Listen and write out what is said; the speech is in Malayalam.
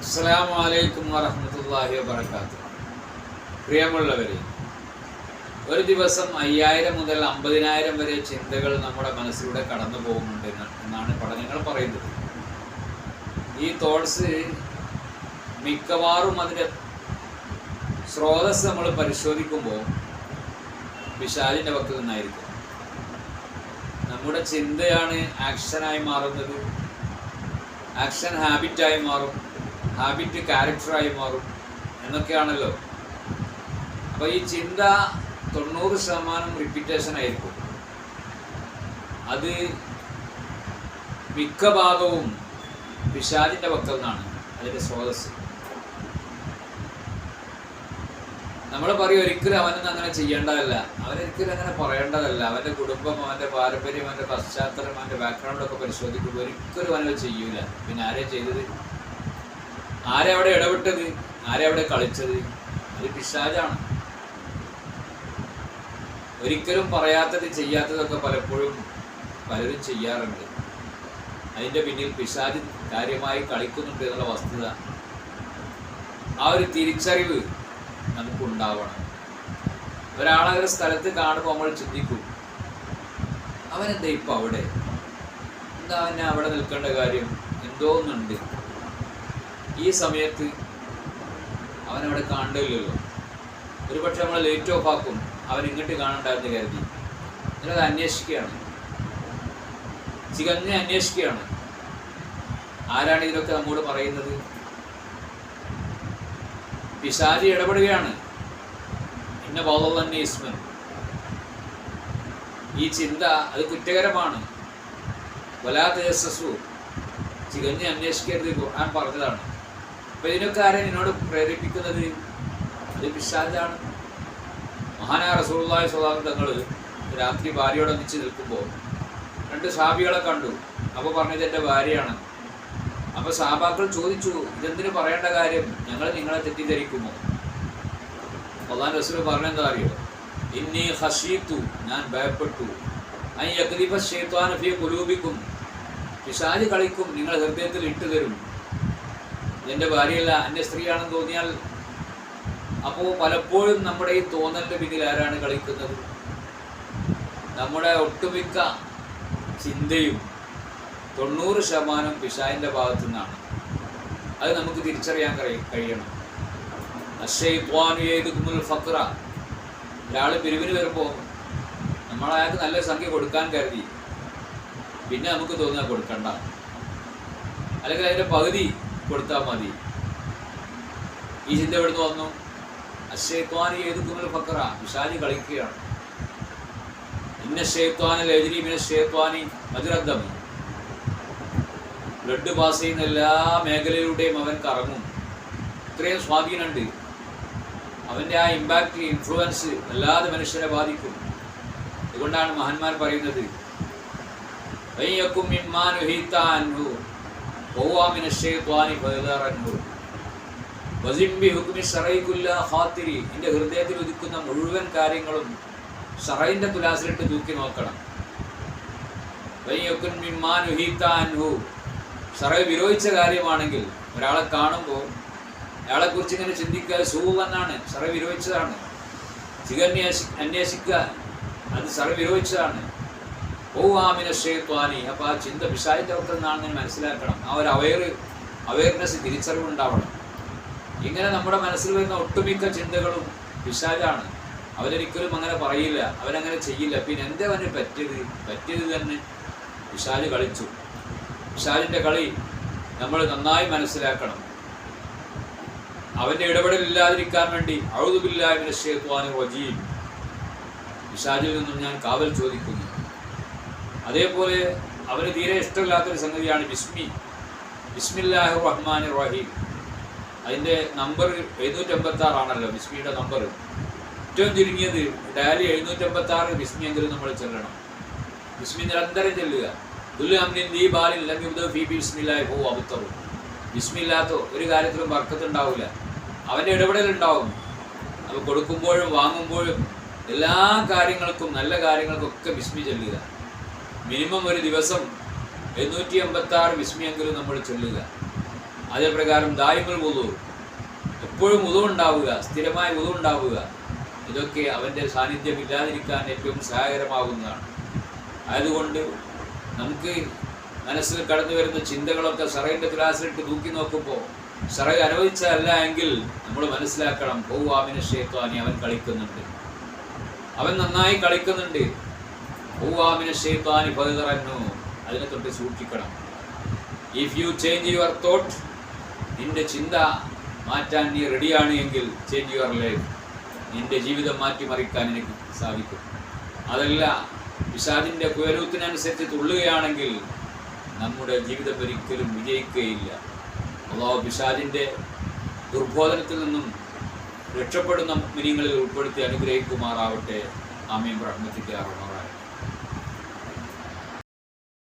അസ്സലാമു അലൈക്കും വറഹ്മത്തുള്ളാഹി വബറകാത്തു. പ്രിയമുള്ളവരെ ഒരു ദിവസം അയ്യായിരം മുതൽ അമ്പതിനായിരം വരെ ചിന്തകൾ നമ്മുടെ മനസ്സിലൂടെ കടന്നു പോകുന്നുണ്ട് എന്നാണ് പഠനങ്ങൾ പറയുന്നത്. ഈ തോട്ട്സ് മിക്കവാറും അതിന്റെ സ്രോതസ് നമ്മൾ പരിശോധിക്കുമ്പോൾ വിശാലിന്റെ പക്കൽ നിന്നായിരിക്കും. നമ്മുടെ ചിന്തയാണ് ആക്ഷനായി മാറുന്നത്. ആക്ഷൻ ഹാബിറ്റായി മാറും. ഹാബിറ്റ് ക്യാരക്ടറായി മാറും എന്നൊക്കെയാണല്ലോ. അപ്പോൾ ഈ ചിന്ത തൊണ്ണൂറ് ശതമാനം റിപ്പീറ്റേഷൻ ആയിരിക്കും. അത് മിക്ക ഭാഗവും വിഷാദിന്റെ പക്കൽ നിന്നാണ് അതിന്റെ സ്രോതസ് നമ്മൾ പറയും ഒരിക്കലും അവനൊന്നും അങ്ങനെ ചെയ്യേണ്ടതല്ല. അവനൊരിക്കലും അങ്ങനെ പറയേണ്ടതല്ല. അവന്റെ കുടുംബം അവന്റെ പാരമ്പര്യം അവന്റെ പശ്ചാത്തലം അവന്റെ ബാക്ക്ഗ്രൗണ്ടൊക്കെ പരിശോധിക്കുമ്പോൾ ഒരിക്കലും അവനത് ചെയ്യൂല. പിന്നെ ആരെയും ചെയ്തത്? ആരെ അവിടെ ഇടപെട്ടത്? ആരെവിടെ കളിച്ചത്? അത് പിശാജാണ് ഒരിക്കലും പറയാത്തത് ചെയ്യാത്തതൊക്കെ പലപ്പോഴും പലരും ചെയ്യാറുണ്ട്. അതിന്റെ പിന്നിൽ പിശാജ് കാര്യമായി കളിക്കുന്നുണ്ട് എന്നുള്ള വസ്തുത. ആ ഒരു തിരിച്ചറിവ് നമുക്കുണ്ടാവണം. ഒരാളെ ഒരു സ്ഥലത്ത് കാണുമ്പോൾ നമ്മൾ ചിന്തിക്കും അവനെന്താ ഇപ്പം അവിടെ എന്താ അവനെ അവിടെ നിൽക്കേണ്ട കാര്യം? എന്തോ ഒന്നുണ്ട് ഈ സമയത്ത് അവനവിടെ കാണണ്ടില്ലല്ലോ ഒരുപക്ഷെ നമ്മൾ ലേറ്റ് ഓഫ് ആക്കും. അവൻ ഇങ്ങോട്ട് കാണണ്ടായിരുന്നു കരുതി. എന്നിട്ട് അന്വേഷിക്കുകയാണ്. ചികഞ്ഞ് അന്വേഷിക്കുകയാണ്. ആരാണ് ഇതിലൊക്കെ നമ്മോട് പറയുന്നത്? പിശാചി ഇടപെടുകയാണ്. ഇന്ന ബോധം തന്നെ ഇസ്മൻ. ഈ ചിന്ത അത് കുറ്റകരമാണ്. വലാ തേജസ്സു. ചികഞ്ഞ് അന്വേഷിക്കരുത് ഖുർആൻ പറഞ്ഞതാണ്. അപ്പൊ എന്നോട് പ്രേരിപ്പിക്കുന്നത്? അത് മഹാനായ റസൂള്ളായ സ്വലാം തങ്ങൾ രാത്രി ഭാര്യയോട് ഒന്നിച്ച് നിൽക്കുമ്പോൾ രണ്ട് സാബികളെ കണ്ടു. അപ്പോൾ പറഞ്ഞത് എന്റെ ഭാര്യയാണ്. അപ്പോൾ സാബാക്കൾ ചോദിച്ചു ഇതെന്തിനു പറയേണ്ട കാര്യം? ഞങ്ങൾ നിങ്ങളെ തെറ്റിദ്ധരിക്കുമോ? അള്ളാൻ റസൂൽ പറഞ്ഞെന്താ അറിയോ? ഇന്നി ഹഷീത്തു ഞാൻ ഭയപ്പെട്ടു. അൻ യക്തിഫ ഷെയ്ത്വാൻ ഫി കുലൂബിക്കും പിശാജ് കളിക്കും നിങ്ങൾ ഹൃദയത്തിൽ ഇട്ടു തരും എന്റെ ഭാര്യയല്ല എന്റെ സ്ത്രീയാണെന്ന് തോന്നിയാൽ അപ്പോൾ പലപ്പോഴും നമ്മുടെ ഈ തോന്നലിന്റെ പിന്നിൽ ആരാണ് കളിക്കുന്നത്? നമ്മുടെ ഒട്ടുമിക്ക ചിന്തയും തൊണ്ണൂറ് ശതമാനം പിശായിന്റെ ഭാഗത്തു നിന്നാണ്. അത് നമുക്ക് തിരിച്ചറിയാൻ കഴി- കഴിയണം. അഷയ്ത്വാനുയേതുൽ ഫക്ര. ഒരാൾ പിരിവിന് വരുമ്പോൾ നമ്മൾ അയാൾക്ക് നല്ല സംഖ്യ കൊടുക്കാൻ കരുതി. പിന്നെ നമുക്ക് തോന്നുക കൊടുക്കണ്ട. അല്ലെങ്കിൽ അതിന്റെ പകുതി കൊടുത്താൽ മതി. ഈ ചിന്ത എവിടുന്ന് വന്നു? അഷയ്ത്വാനി ഏതുക്കുമൽ ഫക്ര വിശാലി കളിക്കുകയാണ്. ഇന്ന ഷേത്വാനി ലഹരി പിന്നെ ഷേത്വാനി മധുരദ്ധം ബ്ലഡ് പാസ് ചെയ്യുന്ന എല്ലാ മേഖലയിലൂടെയും അവൻ കറങ്ങും. ഇത്രയും സ്വാധീനമുണ്ട്. അവന്റെ ആ ഇമ്പാക്റ്റ് ഇൻഫ്ലുവൻസ് വല്ലാതെ മനുഷ്യരെ ബാധിക്കും. അതുകൊണ്ടാണ് മഹാന്മാർ പറയുന്നത് വയ്യക്കും മിമ്മാൻ ഉഹീത്താൻഹു ഹുക്മി ഖാത്തിരി എന്റെ ഹൃദയത്തിൽ ഉദിക്കുന്ന മുഴുവൻ കാര്യങ്ങളും ഷറൈന്റെ തുലാസിലിട്ട് തൂക്കി നോക്കണം. വയ്യക്കുൻ ഷറൈ വിരോധിച്ച കാര്യമാണെങ്കിൽ ഒരാളെ കാണുമ്പോൾ അയാളെക്കുറിച്ച് ഇങ്ങനെ ചിന്തിക്കുക സൂവെന്നാണ് ഷറൈ വിരോധിച്ചതാണ്. ചികന്യ അന്വേഷിക്കുക. അത് സറൈ വിരോധിച്ചതാണ്. ഓവാമിന ഷേത്വാനി അപ്പോൾ ആ ചിന്ത പിശാചിന്റെ ഒക്കെ ഞാൻ മനസ്സിലാക്കണം. ആ ഒരു അവയർ അവയർനെസ് തിരിച്ചറിവുണ്ടാവണം. ഇങ്ങനെ നമ്മുടെ മനസ്സിൽ വരുന്ന ഒട്ടുമിക്ക ചിന്തകളും പിശാചാണ്. അവരൊരിക്കലും അങ്ങനെ പറയില്ല. അവരങ്ങനെ ചെയ്യില്ല. പിന്നെ എന്താ അവന് പറ്റിയത്? പറ്റിയത് തന്നെ പിശാജ് കളിച്ചു. പിശാജിന്റെ കളി നമ്മൾ നന്നായി മനസ്സിലാക്കണം. അവന്റെ ഇടപെടലില്ലാതിരിക്കാൻ വേണ്ടി അഴുതുമില്ലായ്മ ഷേത്വാനും വജീം പിശാജിൽ നിന്നും ഞാൻ കാവൽ ചോദിക്കുന്നു. അതേപോലെ അവന് തീരെ ഇഷ്ടമില്ലാത്തൊരു സംഗതിയാണ് ബിസ്മി. ബിസ്മില്ലാഹു റഹ്മാൻ റഹീം അതിന്റെ നമ്പർ എഴുന്നൂറ്റമ്പത്തി ആറാണല്ലോ ബിസ്മിയുടെ നമ്പർ. ഏറ്റവും ചുരുങ്ങിയത് ഡയലി ബിസ്മി എങ്കിലും നമ്മൾ ചെല്ലണം. ബിസ്മി നിരന്തരം ചെല്ലുക. അബ്തറു ബിസ്മില്ലാത്ത ഒരു കാര്യത്തിലും വർക്കത്തുണ്ടാവില്ല അവന്റെ ഇടപെടലുണ്ടാവും. അപ്പോൾ കൊടുക്കുമ്പോഴും വാങ്ങുമ്പോഴും എല്ലാ കാര്യങ്ങൾക്കും നല്ല കാര്യങ്ങൾക്കും ഒക്കെ ബിസ്മി ചെല്ലുക. മിനിമം ഒരു ദിവസം എഴുന്നൂറ്റി എൺപത്തി ആറ് വിസ്മയെങ്കിലും നമ്മൾ ചൊല്ലുക. അതേപ്രകാരം ദായങ്ങൾ മുതു എപ്പോഴും മുതു ഉണ്ടാവുക സ്ഥിരമായി മുതു ഉണ്ടാവുക. ഇതൊക്കെ അവന്റെ സാന്നിധ്യം ഇല്ലാതിരിക്കാൻ ഏറ്റവും സഹായകരമാകുന്നതാണ്. അതുകൊണ്ട് നമുക്ക് മനസ്സിൽ കടന്നു വരുന്ന ചിന്തകളൊക്കെ സറയിന്റെ തുലാസിലിട്ട് തൂക്കി നോക്കുമ്പോൾ സറയ് അനുവദിച്ചതല്ല എങ്കിൽ നമ്മൾ മനസ്സിലാക്കണം പൗവാമിന് ഷേത്വാനി അവൻ കളിക്കുന്നുണ്ട്. അവൻ നന്നായി കളിക്കുന്നുണ്ട്. ഷേത്വാനി പതിതറന്നു. അതിനെ തൊട്ട് സൂക്ഷിക്കണം. If you change your thought നിന്റെ ചിന്ത മാറ്റാൻ നീ റെഡിയാണ് എങ്കിൽ ചേഞ്ച് യുവർ ലൈഫ് നിന്റെ ജീവിതം മാറ്റിമറിക്കാൻ എനിക്ക് സാധിക്കും. അതല്ല വിഷാദിന്റെ കുയരൂത്തിനനുസരിച്ച് തുള്ളുകയാണെങ്കിൽ നമ്മുടെ ജീവിതം ഒരിക്കലും വിജയിക്കുകയില്ല. അള്ളാഹു പിശാദിന്റെ ദുർബോധനത്തിൽ നിന്നും രക്ഷപ്പെടുന്ന മിനിങ്ങളിൽ ഉൾപ്പെടുത്തി അനുഗ്രഹിക്കുമാറാവട്ടെ. ആമീൻ. റഹ്മത്തിക്കാറുണ്ട്